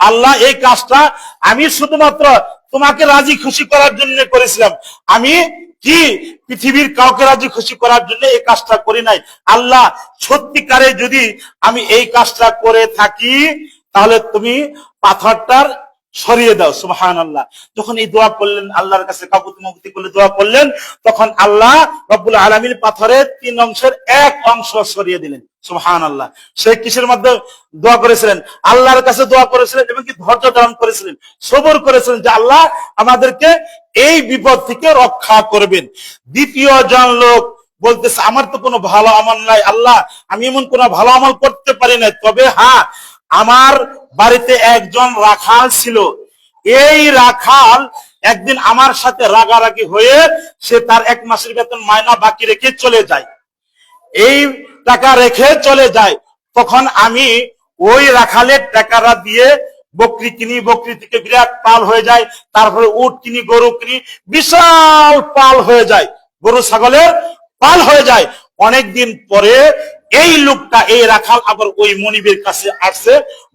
আল্লাহ এই কাজটা আমি শুধুমাত্র তোমাকে রাজি খুশি করার জন্য করেছিলাম। আমি কি পৃথিবীর কাউকে রাজি খুশি করার জন্য এই কাজটা করি নাই? আল্লাহ, সত্যিকারে যদি আমি এই কাজটা করে থাকি, তাহলে তুমি পাথরটার সরিয়ে দাও সুবহান আল্লাহ যখন এই দোয়া করলেন আল্লাহর কাছে কাকুতি মুক্তি করলে দোয়া করলেন তখন আল্লাহ রব্বুল আলমীর পাথরের তিন অংশের এক অংশ সরিয়ে দিলেন সুবহান আল্লাহ সে কিসের মধ্যে দোয়া করেছিলেন? আল্লাহর কাছে দোয়া করেছিলেন এবং কি ধৈর্য ধারণ করেছিলেন? সবর করেছিলেন যে আল্লাহ আমাদেরকে এই বিপদ থেকে রক্ষা করবেন। দ্বিতীয় জন লোক বলতেছে, আমার তো কোনো ভালো আমল নাই, আল্লাহ, আমি এমন কোনো ভালো আমল করতে পারি না তবে হ্যাঁ আমার বাড়িতে একজন রাখাল ছিল। এই রাখাল একদিন আমার সাথে রাগারাগি হয়ে সে তার এক মাসের বেতন মায়না বাকি রেখে চলে যায়। এই টাকা রেখে চলে যায়। তখন আমি ওই রাখালের টাকাটা দিয়ে বকরি কিনি, বকরি থেকে বিরাট পাল হয়ে যায়, তারপরে উট কিনি, গরু কিনি, বিশাল পাল হয়ে যায়। গরু, ছাগলের পাল হয়ে যায়। অনেকদিন পরে এই লোকটা এই রাখাল আবার ওই মনিবের কাছে আসছে,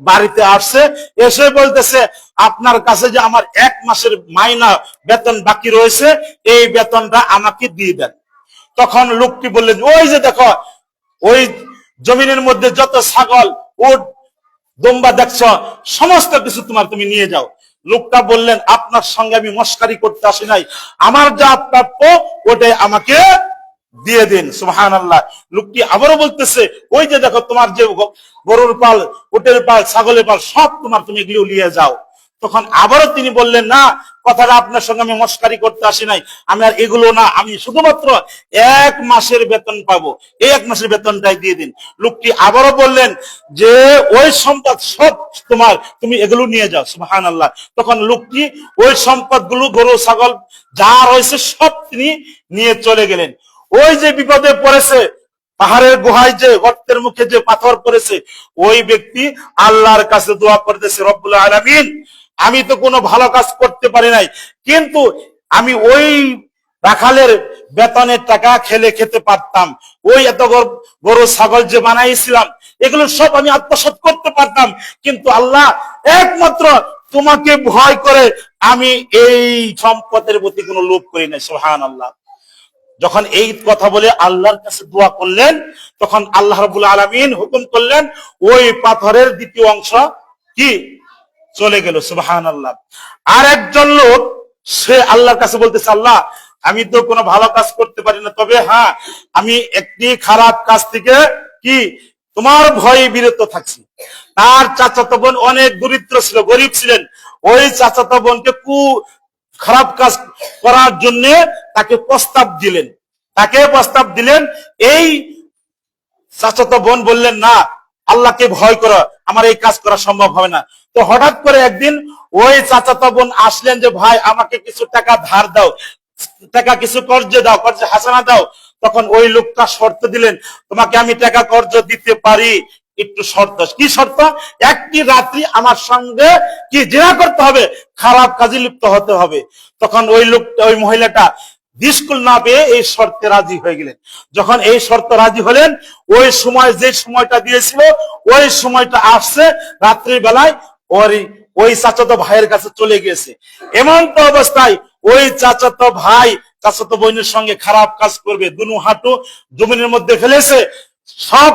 বাড়িতে আসছে, এসে বলতেছে, আপনার কাছে যে আমার এক মাসের মাইনা বেতন বাকি রয়েছে, এই বেতনটা আমাকে দিয়ে দেন। তখন লোকটি বললেন, ওই যে দেখো, ওই জমিনের মধ্যে যত ছাগল, উট, দম্বা দেখছ, সমস্ত কিছু তোমার তুমি নিয়ে যাও। লোকটা বললেন, আপনার সঙ্গে আমি মস্কারি করতে আসি নাই। আমার যা প্রাপ্য, ওটাই আমাকে দিয়ে দিন সুহান আল্লাহ লোকটি আবারও বলতেছে, ওই যে দেখো তোমার যে গরুর পাল, উটের পাল, ছাগলের পাল, সব তোমার তুমি এগুলো নিয়ে যাও। তখন আবারও তিনি বললেন, না, কথাটা আপনার সঙ্গে আমি মস্কারি করতে আসি নাই। আমি আর এগুলো না, আমি শুধুমাত্র এক মাসের বেতন পাবো। এই এক মাসের বেতনটাই দিয়ে দিন। লোকটি আবারও বললেন, যে ওই সম্পদ সব তোমার, তুমি এগুলো নিয়ে যাও সুহান আল্লাহ তখন লোকটি ওই সম্পদগুলো গরু, ছাগল, যা রয়েছে সব তিনি নিয়ে চলে গেলেন। ওই যে বিপদে পড়েছে, পাহাড়ের গুহায় যে গর্তের মুখে যে পাথর পড়েছে, ওই ব্যক্তি আল্লাহর কাছে দোয়া করতেছে, রব্বুল আলামিন, আমি তো কোনো ভালো কাজ করতে পারি নাই, কিন্তু আমি ওই রাখালের বেতনের টাকা খেলে খেতে পারতাম, ওই এত গর- ছাগল যে বানাইছিলাম, এগুলো সব আমি আত্মসাৎ করতে পারতাম, কিন্তু আল্লাহ একমাত্র তোমাকে ভয় করে আমি এই সম্পদের প্রতি কোনো লোভ করি না সোহান আল্লাহ যখন এই কথা বলে আল্লাহর কাছে দোয়া করলেন, তখন আল্লাহ রবুল আলমিন হুকুম করলেন, ওই পাথরের দ্বিতীয় অংশ কি? চলে গেল সুবাহান আল্লাহ আর একজন লোক, সে আল্লাহর কাছে বলতেছে, আল্লাহ, আমি তো কোনো ভালো কাজ করতে পারি না, তবে হ্যাঁ আমি একটি খারাপ কাজ থেকে কি, তোমার ভয়ে বিরত থাকছি। তার চাচাতো বোন অনেক দরিদ্র ছিল, গরিব ছিলেন। ওই চাচাতো বোনকে কু খারাপ কাজ করার জন্য তাকে প্রস্তাব দিলেন। তাকে প্রস্তাব দিলেন, এই চাচাতো বোন বললেন, না, আল্লাহকে ভয় করো, আমার এই কাজ করা সম্ভব হবে না। তো হঠাৎ করে একদিন ওই চাচাতো বোন আসলেন যে, ভাই, আমাকে কিছু টাকা ধার দাও, টাকা কিছু কর্জ দাও, কর্জ হাসানা দাও। তখন ওই লোকটা শর্ত দিলেন, তোমাকে আমি টাকা কর্জ দিতে পারি একটু শর্ত কি শর্ত? একটি রাত্রি আমার সঙ্গে কি জেনা করতে হবে? খারাপ কাজে লিপ্ত হতে হবে। তখন ওই লোকটা ওই মহিলাটা দিসকুল না পেয়ে এই শর্তে রাজি হয়ে গেলেন। যখন এই শর্ত রাজি হলেন, ওই সময় যে সময়টা দিয়েছিল, ওই সময়টা আসছে রাত্রি বেলায় ওর ওই চাচাতো ভাইয়ের কাছে চলে গিয়েছে। এমন তো অবস্থায় ওই চাচাতো ভাই, চাচাতো বোনের সঙ্গে খারাপ কাজ করবে, দুনু হাঁটু জমিনের মধ্যে ফেলেছে, সব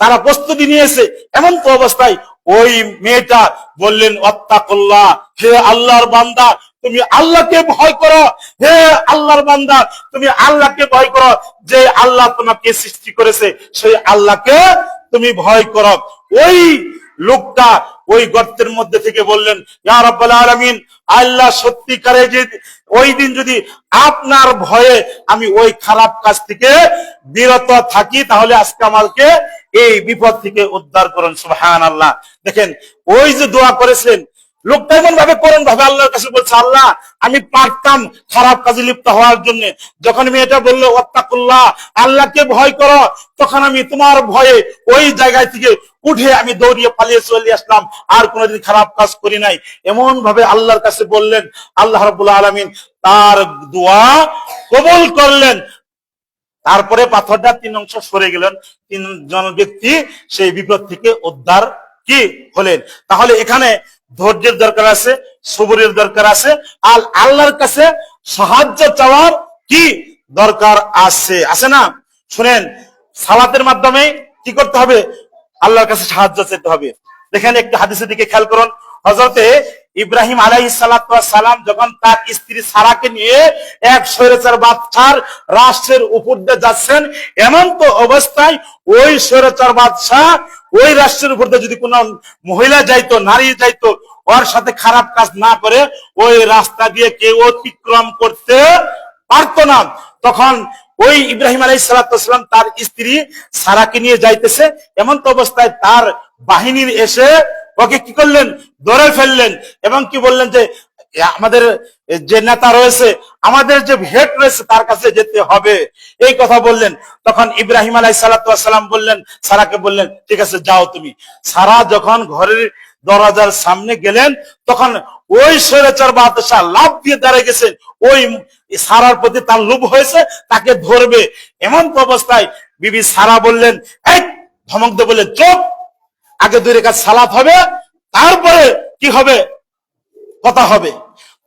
তারা প্রস্তুতি নিয়েছে এমন তো অবস্থায় ওই মেয়েটা বললেন অত্তাকল্লা হে আল্লাহর বান্দা, তুমি আল্লাহকে ভয় করো। হে আল্লাহর বান্দা, তুমি আল্লাহকে ভয় করো। যে আল্লাহ তোমাকে সৃষ্টি করেছে, সেই আল্লাহকে তুমি ভয় করো। ওই লোকটা ওই গর্তের মধ্যে থেকে বললেন আলামিন, আল্লাহ সত্যিকারে যে ওই দিন যদি আপনার ভয়ে আমি ওই খারাপ কাজ থেকে বিরত থাকি, তাহলে আজকে আমাকে এই বিপদ থেকে উদ্ধার করুন সুবহান আল্লাহ দেখেন, ওই যে দোয়া করেছিলেন, লোকটা এমন ভাবে করেন ভাবে আল্লাহর কাছে বলছে, আল্লাহ, আমি পারতাম খারাপ কাজে লিপ্ত হওয়ার জন্য। যখন মেয়েটা বলল অত্তাকুল্লাহ আল্লাহকে ভয় করো। তখন আমি তোমার ভয়ে ওই জায়গায় থেকে উঠে আমি দৌড়িয়ে পালিয়ে চলে আসলাম, আর কোনোদিন খারাপ কাজ করি নাই। এমন ভাবে আল্লাহর কাছে বললেন, আল্লাহ রবুল্লা আলমিন তার দোয়া কবুল করলেন। তারপরে পাথরটা তিন অংশ সরে গেলেন। তিনজন ব্যক্তি সেই বিপদ থেকে উদ্ধার কি হলেন? তাহলে এখানে ধৈর্যের দরকার আছে, সবরের দরকার আছে, আর আল্লাহর কাছে সাহায্য চাওয়ার কি দরকার আছে? আছে না? শুনেন, সালাতের মাধ্যমে কি করতে হবে? আল্লাহর কাছে সাহায্য চাইতে হবে। দেখেন একটু হাদিসের দিকে খেয়াল করুন। হজরতে ইব্রাহিম আলাই সালাম যখন তার স্ত্রী সারাকে নিয়ে এক স্বৈরাচার বাদশার রাষ্ট্রের উপর দিয়ে যাচ্ছেন, এমন তো অবস্থায় ওই স্বৈরাচার বাদশাহ ওই রাষ্ট্রের উপর দিয়ে যদি কোনো মহিলা যাইতো, নারী যাইতো, ওর সাথে খারাপ কাজ না করে ওই রাস্তা দিয়ে কেউ অতিক্রম করতে পারতো না। তখন ওই ইব্রাহিম আলাই সালাম তার স্ত্রী সারাকে নিয়ে যাইতেছে। এমন তো অবস্থায় তার বাহিনীর এসে ওকে কি করলেন? ধরে ফেললেন এবং কি বললেন যে আমাদের যে নেতা রয়েছে, আমাদের যে ভেট রয়েছে, তার কাছে যেতে হবে। এই কথা বললেন। তখন ইব্রাহিম আলাই সালাম বললেন, সারাকে বললেন, ঠিক আছে, যাও তুমি। সারা যখন ঘরের দরজার সামনে গেলেন, তখন ওই স্বৈরাচার বাদশাহ লাভ দিয়ে দাঁড়িয়ে গেছেন। ওই সারার প্রতি তার লোভ হয়েছে, তাকে ধরবে। এমন অবস্থায় বিবি সারা বললেন, এই ধমক দিয়ে বললেন চোখ আগে দুই রেখা সালাপ হবে, তারপরে কি হবে? কথা হবে।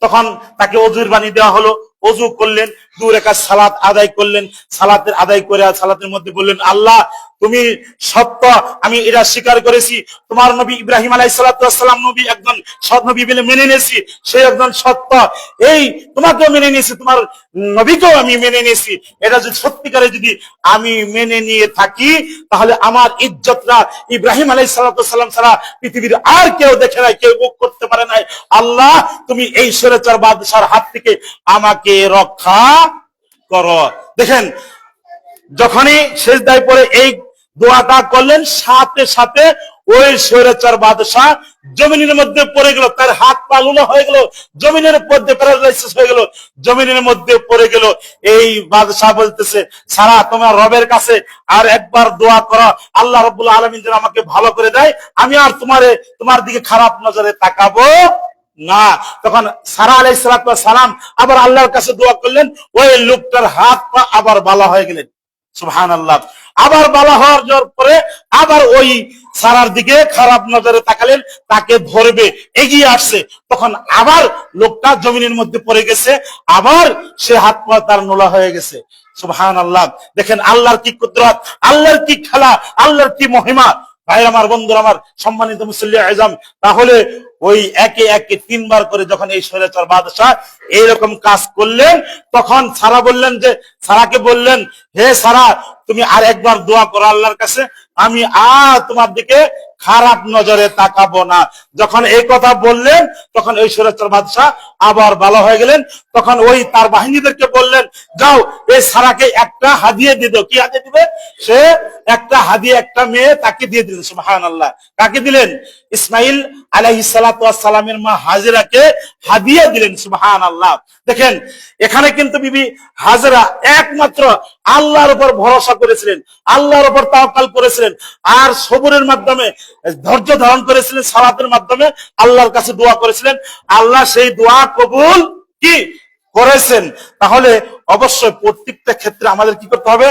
তখন তাকে অজুর বাণী দেওয়া হলো, অজু করলেন। দু সালাত আদায় করলেন, সালাতের আদায় করে সালাতের মধ্যে বললেন, আল্লাহ, তুমি সত্য, আমি এটা স্বীকার করেছি। তোমার নবী ইব্রাহিম আলাই সালাম নবী একজন সৎ নবী বলে মেনে নিয়েছি, সে একজন সত্য। এই তোমাকেও মেনে নিয়েছি, তোমার নবীকেও আমি মেনে নিয়েছি। এটা যদি সত্যিকারে যদি আমি মেনে নিয়ে থাকি, তাহলে আমার ইজ্জতরা ইব্রাহিম আলাই সালাম ছাড়া পৃথিবীর আর কেউ দেখে নাই, কেউ বুক করতে পারে নাই। আল্লাহ, তুমি এই সরেচার বাদশার হাত থেকে আমাকে রক্ষা করো। দেখেন, যখনই শেষ দায় পরে এই দোয়াটা করলেন, সাথে সাথে ওই স্বৈরাচার বাদশাহ জমিনের মধ্যে পড়ে গেল, তার হাত পা হয়ে গেল, জমিনের মধ্যে প্যারালাইসিস হয়ে গেল, জমিনের মধ্যে পড়ে গেল। এই বাদশাহ বলতেছে সারা তোমার রবের কাছে আর একবার দোয়া করো, আল্লাহ রব্বুল আলমিন যেন আমাকে ভালো করে দেয়, আমি আর তোমারে, তোমার দিকে খারাপ নজরে তাকাবো না। তখন সারা আলাই সালাম আবার আল্লাহর কাছে দোয়া করলেন, ওই লোকটার হাত পা আবার ভালো হয়ে গেলেন। সুহান আল্লাহ আবার বালা হওয়ার জোর পরে আবার ওই সারার দিকে খারাপ নজরে তাকালেন, তাকে ধরবে, এগিয়ে আসছে। তখন আবার লোকটা জমিনের মধ্যে পড়ে গেছে, আবার সে হাত পা তার নোলা হয়ে গেছে। সুবহান আল্লাহ দেখেন আল্লাহর কি কুদরত, আল্লাহর কি খেলা, আল্লাহর কি মহিমা। ভাই আমার, বন্ধুরা আমার, সম্মানিত মুসল্লি আজম, তাহলে ওই একে একে তিনবার করে যখন এই স্বৈরাচার বাদশাহ এইরকম কাজ করলেন, তখন সারা বললেন যে, সারাকে বললেন, হে সারা, তুমি আর একবার দোয়া করো আল্লাহর কাছে, আমি আর তোমার দিকে খারাপ নজরে তাকাবো না। যখন এই কথা বললেন, তখন ওই সুরেশ্বর বাদশাহ আবার ভালো হয়ে গেলেন। তখন ওই তার বাহিনীদেরকে বললেন, যাও, এই সারাকে একটা হাদিয়ে দিয়ে দাও। কি হাদিয়ে দিবে? সে একটা হাদিয়ে একটা মেয়ে তাকে দিয়ে দিলেন সুবাহান আল্লাহ কাকে দিলেন? ইসমাইল আলাহি সালামের মা হাজিরাকে হাদিয়ে দিলেন সুবাহান আল্লাহ দেখেন, এখানে কিন্তু বিবি হাজরা একমাত্র আল্লাহর উপর ভরসা করেছিলেন, আল্লাহর উপর তাওকাল করেছিলেন, আর সবরের মাধ্যমে, ধৈর্য ধারণ করেছিলেন, সালাতের মাধ্যমে আল্লাহর কাছে দোয়া করেছিলেন। আল্লাহ সেই দোয়া কবুল কি করেছেন? তাহলে অবশ্যই প্রত্যেকটা ক্ষেত্রে আমাদের কি করতে হবে?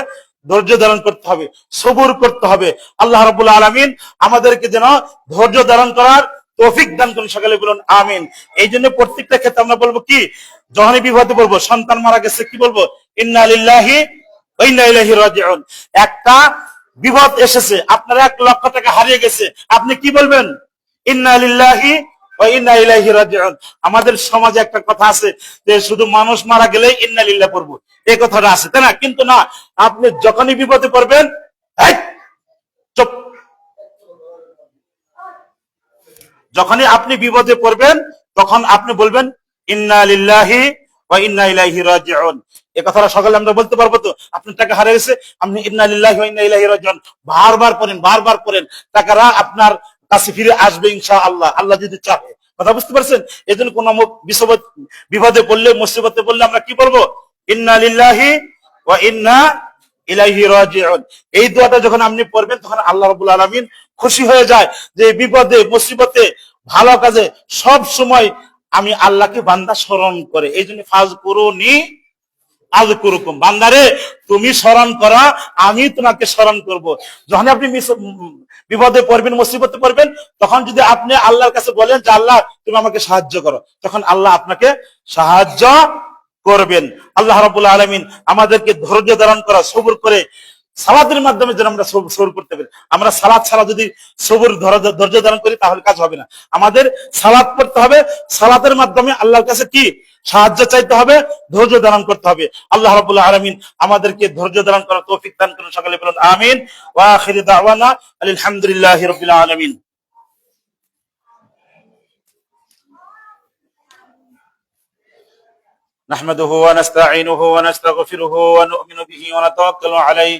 ধৈর্য ধারণ করতে হবে, সবুর করতে হবে। আল্লাহ রবুল্লা আলমিন আমাদেরকে যেন ধৈর্য ধারণ করার তৌফিক দান করুন সকালে বলুন, আমিন। এই জন্য প্রত্যেকটা ক্ষেত্রে আমরা বলব কি? যখনই বিপদে বলব, সন্তান মারা গেছে, কি বলব? ইন্না লিল্লাহি ওয়া রাজিউন। একটা বিপদ এসেছে, আপনার এক লক্ষ টাকা হারিয়ে গেছে, আপনি কি বলবেন? ইন্না লিল্লাহি আমাদের সমাজে একটা কথা আছে যে শুধু মানুষ মারা গেলেই ইন্না লিল্লাহ পড়ব। এই কথাটা আছে, তাই না? কিন্তু না, আপনি যখনই বিপদে পড়বেন যখনই আপনি বিপদে পড়বেন, তখন আপনি বলবেন, ইন্না লিল্লাহি ওয়া ইন্না ইলাইহি রাজিউন। এই কথাটা সকালে আমরা বলতে পারব তো? আপনি টাকা হারিয়ে গেছে, আপনি ইন্না লিল্লাহি ওয়া ইন্না ইলাইহি রাজিউন। বারবার পড়েন বারবার পড়েন। টাকাটা আপনার কাছে ফিরে আসবে ইনশাআল্লাহ। আল্লাহ যদি চাহে। কথা বুঝতে পারছেন? এই জন্য কোন বিপদ বিপদে পড়লে, মুসিবতে পড়লে আমরা কি বলব? ইন্না লিল্লাহি ওয়া ইন্না ইলাইহি রাজিউন। এই দোয়াটা যখন আপনি পড়বেন, তখন আল্লাহ রাব্বুল আলামিন খুশি হয়ে যায় যে বিপদে, মুসিবতে, ভালো কাজে সব সময় আমি আল্লাহকে বান্দা স্মরণ করে। এই জন্য ফাজ করুনি আজ কুরুকুম বান্দারে, তুমি স্মরণ করা, আমি তোমাকে স্মরণ করব। যখন আপনি বিপদে পড়বেন, মুসিবতে পড়বেন, তখন যদি আপনি আল্লাহর কাছে বলেন যে, আল্লাহ, তুমি আমাকে সাহায্য করো, তখন আল্লাহ আপনাকে সাহায্য করবেন। আল্লাহ রবুল্লা আলমিন আমাদেরকে ধৈর্য ধারণ করা, সবুর করে সালাদের মাধ্যমে যেন আমরা সব- সবুর করতে পারি আমরা সালাদ ছাড়া যদি সবুর ধৈর্য ধৈর্য ধারণ করি তাহলে কাজ হবে না আমাদের সালাদ পড়তে হবে সালাতের মাধ্যমে আল্লাহর কাছে কি সাহায্য চাইতে হবে ধৈর্য ধারণ করতে হবে আল্লাহ রাবুল আলমিন আমাদেরকে ধৈর্য ধারণ করার তৌফিক দান করুন সকালে বলুন আমিন ওয়া আখিরি দাওয়ানা আলহামদুলিল্লাহি রাব্বিল আলামিন نحمده ونستعينه ونستغفره ونؤمن به ونتوكل عليه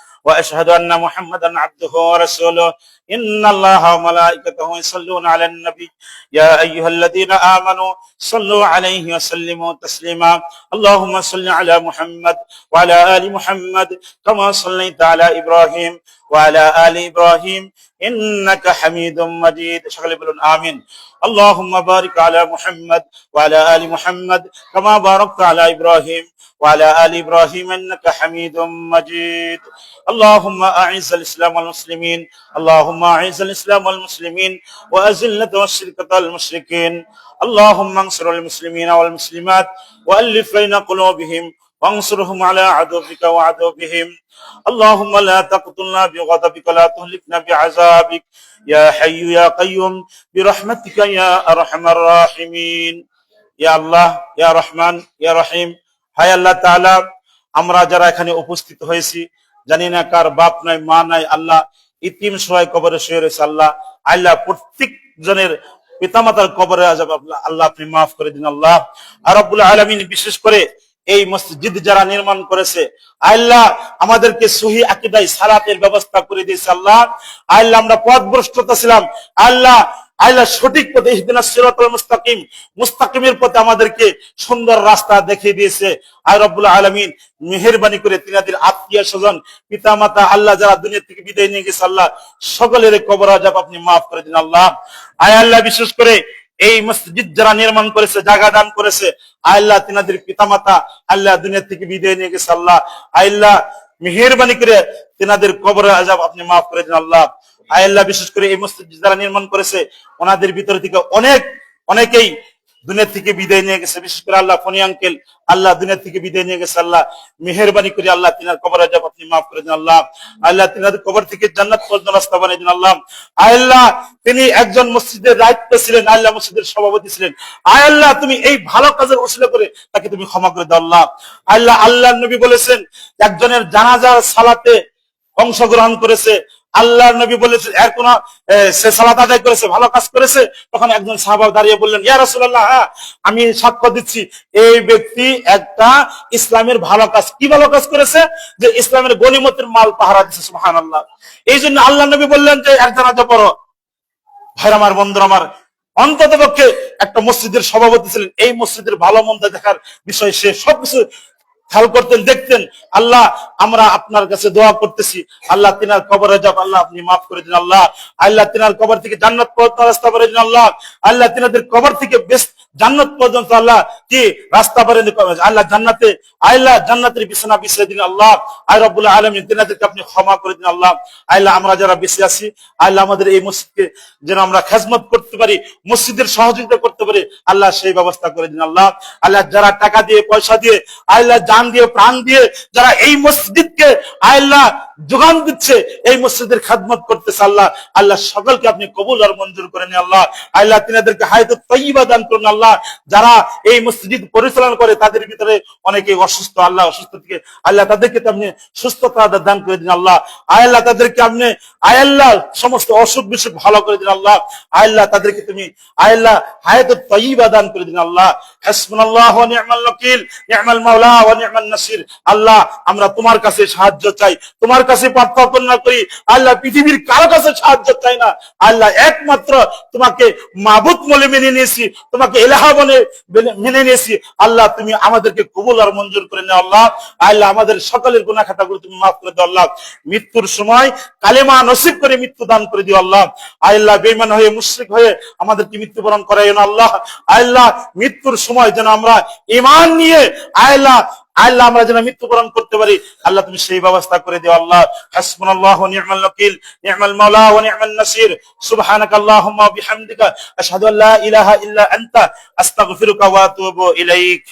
وأشهد أن محمدا عبده ورسوله. إن الله وملائكته يصلون على النبي. يا أيها الذين آمنوا صلوا عليه وسلموا تسليما. اللهم صل على محمد وعلى آل محمد كما صليت على إبراهيم وعلى آل إبراهيم. إنك حميد مجيد. شغل بلون. آمين. اللهم بارك على محمد وعلى آل محمد كما باركت على إبراهيم وعلى آل إبراهيم إنك حميد مجيد. اللهم أعز الإسلام والمسلمين. اللهم أعز الإسلام والمسلمين وأذل الشرك المشركين. اللهم انصر المسلمين والمسلمات وألف بين قلوبهم وانصرهم على عدوك وعدوهم اللهم لا تقتلنا بغضبك لا تهلكنا بعذابك يا حي يا قيوم برحمتك يا أرحم الراحمين يا الله يا رحمن يا رحيم হায় আল্লাহ তাআলা আমরা যারা এখানে উপস্থিত হয়েছি জানি না কার বাপ নাই মা নাই আল্লাহ ইতিম সহায় কবরে শুয়ে রয়েছে আল্লাহ আল্লাহ প্রত্যেক জনের পিতামাতার কবরে আজাব আল্লাহ আল্লাহ আপনি মাফ করে দিন আল্লাহ আর রব্বুল আলামিন বিশেষ করে এই মসজিদ যারা নির্মাণ করেছে, আল্লাহ আমাদেরকে সহি আকিদাই সালাতের ব্যবস্থা করে দিয়েছে আল্লাহ। আল্লাহ আমরা পথভ্রষ্টতা ছিলাম। আল্লাহ আল্লাহ সঠিক পথে ইহদিনাস সিরাতাল মুস্তাকিম, মুস্তাকিমের পথে আমাদেরকে সুন্দর রাস্তা দেখিয়ে দিয়েছে। আর রব্বুল আলামিন মেহেরবানি করে তিনাদের আত্মীয় স্বজন পিতা মাতা আল্লাহ যারা দুনিয়া থেকে বিদায় নিয়ে গেছে, আল্লাহ সকলের কবর আজাব আপনি মাফ করে দিন আল্লাহ। আয় আল্লাহ, বিশেষ করে এই মসজিদ যারা নির্মাণ করেছে, জায়গা দান করেছে, আল্লাহ তিনাদের পিতামাতা, আল্লাহ দুনিয়া থেকে বিদায় নিয়ে গেছে আল্লাহ। আল্লাহ মেহরবানি করে তিনাদের কবর আজাব আপনি মাফ করে দিন আল্লাহ। আল্লাহ বিশেষ করে এই মসজিদ যারা নির্মাণ করেছে, ওনাদের ভিতর থেকে অনেক, অনেকেই দুনিয়া থেকে বিদায় নিয়ে গেছে। বিশেষ করে আল্লাহ ফনি আঙ্কেল, আল্লাহ দুনিয়া থেকে বিদায় নিয়ে গেছে। আল্লাহ মেহরবানি করে, আল্লাহ তিনার কবর আজাব আপনি মাফ করে দিন আল্লাহ। আল্লাহ তিনার কবর থেকে জান্নাত পর্যন্ত রাস্তা বানিয়ে দিন আল্লাহ। আল্লাহ, তিনি একজন মসজিদের দায়িত্ব ছিলেন আল্লাহ মসজিদের সভাপতি ছিলেন। আয় আল্লাহ, তুমি এই ভালো কাজের ওসিলা করে তাকে তুমি ক্ষমা করে দাও আল্লাহ। আল্লাহ আল্লাহ নবী বলেছেন, একজনের জানাজার সালাতে অংশগ্রহণ করেছে আল্লাহ নবী বলেছেন এর কোন সে সালাত আদায় করেছে, ভালো কাজ করেছে? তখন একজন সাহাবা দাঁড়িয়ে বললেন, ইয়া রাসূলুল্লাহ হ্যাঁ আমি সাক্ষ্য দিচ্ছি, এই ব্যক্তি একটা ইসলামের ভালো কাজ, কি ভালো কাজ করেছে? যে ইসলামের গনিমতের মাল পাহারা দিচ্ছে সুবহানাল্লাহ। এই জন্য আল্লাহ নবী বললেন যে, এক জানাজা পড়ো। ভাইর আমার, বন্ধুরা আমার অন্তত পক্ষে একটা মসজিদের সভাপতি ছিলেন, এই মসজিদের ভালো মন্দ দেখার বিষয় সে সবকিছু খেয়াল করতেন, দেখতেন, আল্লাহ, আমরা আপনার কাছে দোয়া করতেছি। আল্লাহ, তিনার কবরে যাব আল্লাহ, আপনি মাফ করে দিন, আল্লাহ। আল্লাহ, তিনার কবর থেকে জান্নাত আল্লাহ। আল্লাহ, তিনাদের কবর থেকে বেশ জান্নাত পর্যন্ত আল্লাহ কি রাস্তা দিন আল্লাহ জান্নাতে, আল্লাহ জান্নাতের বিছানা বিছিয়ে দিন আল্লাহ। আয় রব্বুল আলমিন তিনাদেরকে আপনি ক্ষমা করে দিন আল্লাহ। আল্লাহ আমরা যারা বেঁচে আছি, আল্লাহ আমাদের এই মসজিদকে যেন আমরা খেজমত করতে পারি, মসজিদের সহযোগিতা করতে পারি, আল্লাহ সেই ব্যবস্থা করে দিন আল্লাহ। আল্লাহ যারা টাকা দিয়ে, পয়সা দিয়ে, আল্লাহ জান দিয়ে, প্রাণ দিয়ে, যারা এই মসজিদকে আল্লাহ যোগান দিচ্ছে, এই মসজিদের খাদমত করতেছে আল্লাহ। আল্লাহ সকলকে আপনি কবুল আর মঞ্জুর করে নিন আল্লাহ। আল্লাহ তিনাদেরকে হায়তো তৈবা দান করুন আল্লাহ। যারা এই মসজিদ পরিচালনা করে, তাদের ভিতরে অনেকে অসুস্থ, আল্লাহ অসুস্থ থেকে, আল্লাহ তাদেরকে তো আপনি সুস্থতা দান করে দিন আল্লাহ। আল্লাহ তাদেরকে আপনি আয়াল্লাহ সমস্ত অসুখ বিসুখ ভালো করে দিন আল্লাহ। আয়াল্লাহ তাদেরকে তুমি আয়াল্লাহ হায়াত তৈবা দান করে দিন আল্লাহ। হাসবুনাল্লাহ ওয়া নি'মাল ওয়াকিল নি'মাল মাওলা ওয়া নি'মান নাসির। আল্লাহ, আমরা তোমার কাছে সাহায্য চাই, তোমার কাছে প্রার্থনা করি, আল্লাহ পৃথিবীর কারও কাছে সাহায্য চাই না। আল্লাহ একমাত্র তোমাকে মাবুদ বলে মেনে নিয়েছি, তোমাকে এলাহা বলে মেনে- নিয়েছি। আল্লাহ, তুমি আমাদেরকে কবুল আর মঞ্জুর করে নাও, আল্লাহ। আল্লাহ, আমাদের সকলের গুনাহ খাতাগুলো তুমি মাফ করে দাও, আল্লাহ। মৃত্যুর সময় কালেমা নসিব করে মৃত্যু দান করে দিও, আল্লাহ। আল্লাহ, বেঈমান হয়ে, মুশরিক হয়ে আমাদেরকে মৃত্যুবরণ করাইও না, আল্লাহ। আল্লাহ, মৃত্যুর সময় যেন আমরা ঈমান নিয়ে, আল্লাহ আল্লাহ আমরা যেন মৃত্যুবরণ করতে পারি। আল্লাহ তুমি সেই ব্যবস্থা করে দিও, আল্লাহ। হাসবুনাল্লাহ ওয়া নি'মাল ওয়াকিল নি'মাল মাওলা ওয়া নি'মান নাসির। সুবহানাক আল্লাহুম্মা ওয়া বিহামদিকা, আশহাদু আল্লা ইলাহা ইল্লা আনতা, আস্তাগফিরুকা ওয়া আতুবু ইলাইক।